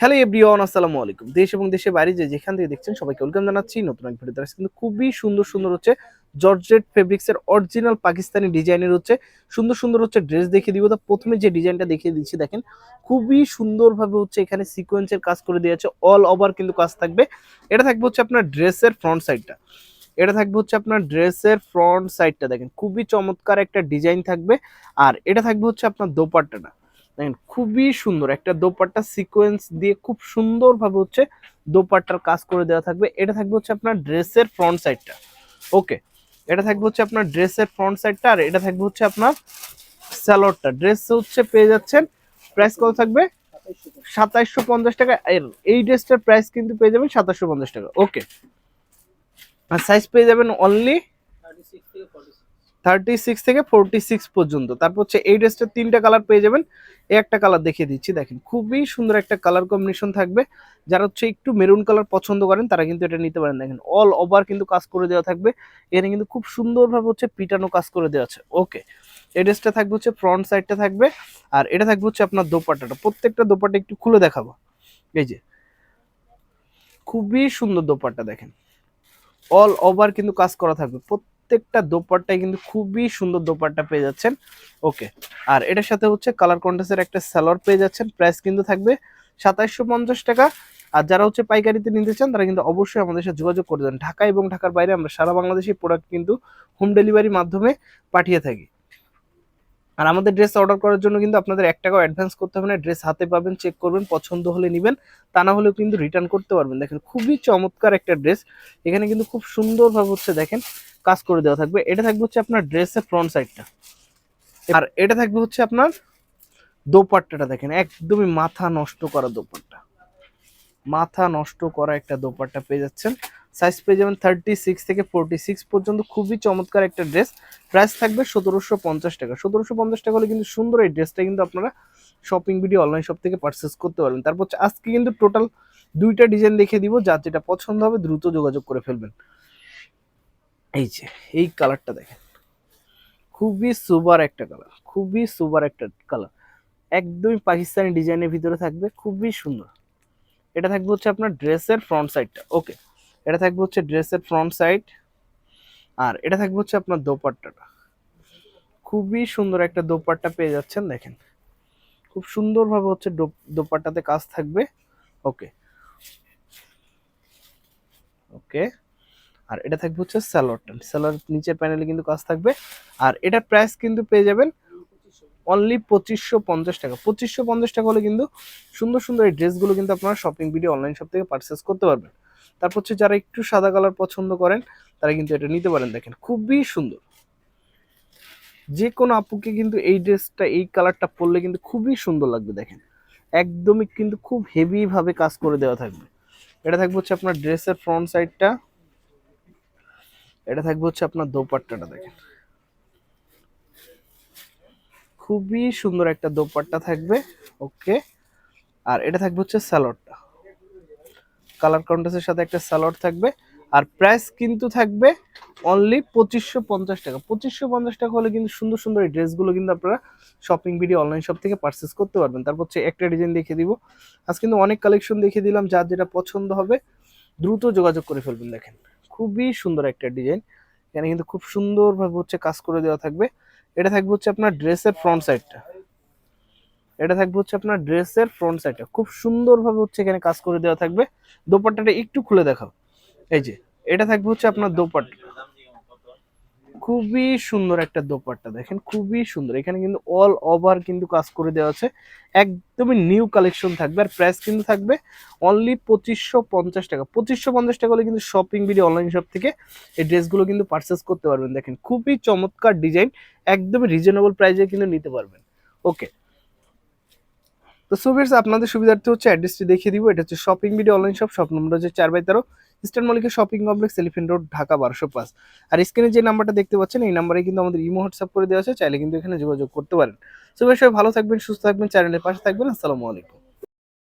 Hello everyone আসসালামু আলাইকুম। দেশ এবং দেশের বাইরে যে যেখান থেকে দেখছেন সবাইকে ওয়েলকাম জানাচ্ছি নতুন এক ভিডিও কিন্তু খুবই সুন্দর সুন্দর হচ্ছে জর্জেট ফেব্রিক্স এর অরিজিনাল পাকিস্তানি ডিজাইনের হচ্ছে সুন্দর সুন্দর হচ্ছে ড্রেস দেখিয়ে দিব। তো প্রথমে যে ডিজাইনটা দেখিয়ে দিচ্ছি, দেখেন, খুবই সুন্দরভাবে হচ্ছে এখানে সিকোয়েন্সের কাজ করে দিয়েছে অল ওভার কিন্তু কাজ থাকবে। এটা থাকবে হচ্ছে আপনার ড্রেসের ফ্রন্ট সাইডটা এটা থাকবে হচ্ছে আপনার ড্রেসের ফ্রন্ট সাইডটা দেখেন, খুবই চমৎকার একটা ডিজাইন থাকবে। আর এটা থাকবে হচ্ছে আপনার দোপাট্টাটা। দেখেন, খুবই সুন্দর। একটা দোপাট্টা সিকোয়েন্স দিয়ে খুব সুন্দরভাবে হচ্ছে দোপাট্টার কাজ করে দেওয়া থাকবে। এটা থাকবে হচ্ছে আপনার ড্রেসের ফ্রন্ট সাইডটা ওকে, এটা থাকবে হচ্ছে আপনার ড্রেসের ফ্রন্ট সাইডটা আর এটা থাকবে হচ্ছে আপনার স্যালোডটা ড্রেস হচ্ছে পেয়ে যাচ্ছেন প্রাইস কত থাকবে? সাতাইশশো পঞ্চাশ টাকা। এই ড্রেসটার প্রাইস কিন্তু পেয়ে যাবেন সাতাশশো পঞ্চাশ টাকা। ওকে, আর সাইজ পেয়ে যাবেন অনলি থার্টি সিক্স থেকে ফোরটি সিক্স পর্যন্ত। তারপর হচ্ছে এই ড্রেসটার তিনটা কালার পেয়ে যাবেন। এই একটা কালার দেখিয়ে দিচ্ছি, দেখেন খুবই সুন্দর একটা কালার কম্বিনেশন থাকবে। যারা হচ্ছে একটু মেরুন কালার পছন্দ করেন, তারা কিন্তু এটা নিতে পারেন। দেখেন অল ওভার কিন্তু কাজ করে দেওয়া থাকবে। এখানে কিন্তু খুব সুন্দরভাবে হচ্ছে পিটানো কাজ করে দেওয়া আছে। ওকে এই ড্রেসটা থাকবে হচ্ছে ফ্রন্ট সাইডটা থাকবে। আর এটা থাকবে হচ্ছে আপনার দোপাট্টাটা। প্রত্যেকটা দোপাট্টা একটু খুলে দেখাবো। এই যে, খুবই সুন্দর দোপাট্টা দেখেন। অল ওভার কিন্তু কাজ করা থাকবে। প্রত্যেকটা দোপারটাই কিন্তু খুবই সুন্দর দোপাট্টা পেয়ে যাচ্ছেন। ওকে, আর এটার সাথে হচ্ছে কালার কন্ট্রাস্টের একটা স্যালোয়ার পেয়ে যাচ্ছেন। প্রাইস কিন্তু থাকবে সাতাইশশো পঞ্চাশ টাকা। আর যারা হচ্ছে পাইকারিতে নিতে চান, তারা কিন্তু অবশ্যই আমাদের সাথে যোগাযোগ করে দেন ঢাকা এবং ঢাকার বাইরে আমরা সারা বাংলাদেশে প্রোডাক্ট কিন্তু হোম ডেলিভারির মাধ্যমে পাঠিয়ে থাকি। আর আমাদের ড্রেস অর্ডার করার জন্য কিন্তু আপনাদের এক টাকাও অ্যাডভান্স করতে হবে না ড্রেস হাতে পাবেন চেক করবেন, পছন্দ হলে নেবেন, তা না হলেও কিন্তু রিটার্ন করতে পারবেন। দেখেন, খুবই চমৎকার একটা ড্রেস এখানে কিন্তু খুব সুন্দরভাবে হচ্ছে দেখেন, কাজ করে দেওয়া থাকবে। এটা থাকবে হচ্ছে আপনার ড্রেসের ফ্রন্ট সাইডটা আর এটা থাকবে হচ্ছে আপনার দোপাট্টাটা দেখেন, একদমই মাথা নষ্ট করা দোপাট্টা। মাথা নষ্ট করা একটা দোপাট্টা পেয়ে যাচ্ছেন। সাইজ পেয়ে যাবেন থার্টি সিক্স থেকে ফোরটি সিক্স পর্যন্ত। খুবই চমৎকার একটা ড্রেস প্রাইস থাকবে সতেরোশো পঞ্চাশ টাকা। সতেরোশো পঞ্চাশ টাকা হলে কিন্তু সুন্দর এই ড্রেসটা কিন্তু আপনারা শপিং ভিডিও অনলাইন শপ থেকে পারচেস করতে পারবেন। তারপর আজকে কিন্তু টোটাল দুইটা ডিজাইন দেখে দিব। যার যেটা পছন্দ হবে দ্রুত যোগাযোগ করে ফেলবেন। এই যে, এই কালারটা দেখেন। খুবই সুপার একটা কালার খুবই সুপার একটা কালার একদমই পাকিস্তানি ডিজাইনের ভিতরে থাকবে। খুবই সুন্দর। এটা থাকবে হচ্ছে আপনার ড্রেসের ফ্রন্ট সাইডটা ওকে এটা থাকবে হচ্ছে ড্রেসের ফ্রন্ট সাইড আর এটা থাকবে হচ্ছে আপনার দোপাট্টাটা। খুবই সুন্দর একটা দোপাট্টা পেয়ে যাচ্ছেন, দেখেন। খুব সুন্দরভাবে হচ্ছে দোপাট্টাতে কাজ থাকবে ওকে ওকে আর এটা থাকবে হচ্ছে স্যালোয়ারটা স্যালোয়ার নিচের প্যানেলে কিন্তু কাজ থাকবে। আর এটার প্রাইস কিন্তু পেয়ে যাবেন অনলি পঁচিশশো পঞ্চাশ টাকা। পঁচিশশো পঞ্চাশ টাকা হলে কিন্তু সুন্দর সুন্দর এই ড্রেসগুলো কিন্তু আপনারা শপিং ভিডিও অনলাইন শপ থেকে পারচেস করতে পারবেন। তারপর হচ্ছে যারা একটু সাদা কালার পছন্দ করেন, তারা কিন্তু এটা নিতে পারেন। দেখেন, খুবই সুন্দর। যে কোনো আপুকে কিন্তু এই ড্রেসটা, এই কালারটা পরলে কিন্তু খুবই সুন্দর লাগবে, দেখেন। একদমই কিন্তু খুব হেভিভাবে কাজ করে দেওয়া থাকবে। এটা থাকবে হচ্ছে আপনার ড্রেসের ফ্রন্ট সাইডটা এটা থাকবে হচ্ছে আপনার দোপাট্টাটা, দেখেন। খুবই সুন্দর একটা দোপাট্টা থাকবে। ওকে। আর এটা থাকবে হচ্ছে স্যালোডটা। কালার কন্ট্রাস্টের সাথে একটা স্যালোড থাকবে। আর প্রাইস কিন্তু থাকবে অনলি পঁচিশশো পঞ্চাশ টাকা। পঁচিশশো পঞ্চাশ টাকা হলে কিন্তু সুন্দর সুন্দর এই ড্রেসগুলো কিন্তু আপনারা শপিং ভিডিও অনলাইন শপ থেকে পারচেস করতে পারবেন। তারপর হচ্ছে একটা ডিজাইন দেখিয়ে দিব। আজ কিন্তু অনেক কালেকশন দেখিয়ে দিলাম, যার যেটা পছন্দ হবে দ্রুত যোগাযোগ করে ফেলবেন। দেখেন, খুবই সুন্দর একটা ডিজাইন এখানে কিন্তু খুব সুন্দরভাবে হচ্ছে কাজ করে দেওয়া থাকবে। এটা থাকবে হচ্ছে আপনার ড্রেসের ফ্রন্ট সাইডটা এটা থাকবে হচ্ছে আপনার ড্রেসের ফ্রন্ট সাইডটা খুব সুন্দরভাবে হচ্ছে এখানে কাজ করে দেওয়া থাকবে। দোপাট্টাটা একটু খুলে দেখাও। এই যে, এটা থাকবে হচ্ছে আপনার দোপাট্টা। খুবই সুন্দর একটা দোপাট্টা, দেখেন খুবই সুন্দর। এখানে কিন্তু অল ওভার কিন্তু কাজ করে দেওয়া আছে। একদমই নিউ কালেকশন থাকবে আর প্রাইস কিন্তু থাকবে অনলি পঁচিশশো পঞ্চাশ টাকা। পঁচিশশো পঞ্চাশ টাকা হলে কিন্তু শপিং বিডি অনলাইন শপ থেকে এই ড্রেসগুলো কিন্তু পারচেস করতে পারবেন। দেখেন খুবই চমৎকার ডিজাইন একদমই রিজনেবল প্রাইসে কিন্তু নিতে পারবেন। ওকে তো সোভিয়ার্স আপনাদের সুবিধার্থে হচ্ছে অ্যাড্রেসটি দেখিয়ে দিব। এটা হচ্ছে shopping video online shop shop number হচ্ছে চার বাই তেরো eastern মলিকের shopping complex elephant road Dhaka বারোশো পাঁচ। আর স্ক্রিনে যে নাম্বারটা দেখতে পাচ্ছেন, এই নাম্বারে কিন্তু আমাদের ইমো, হোয়াটসঅ্যাপ করে দেওয়া আছে, চাইলে কিন্তু এখানে যোগাযোগ করতে পারেন। সোভিয়ার সবাই ভালো থাকবেন, সুস্থ থাকবেন চ্যানেলের পাশে থাকবেন, আসসালামু আলাইকুম।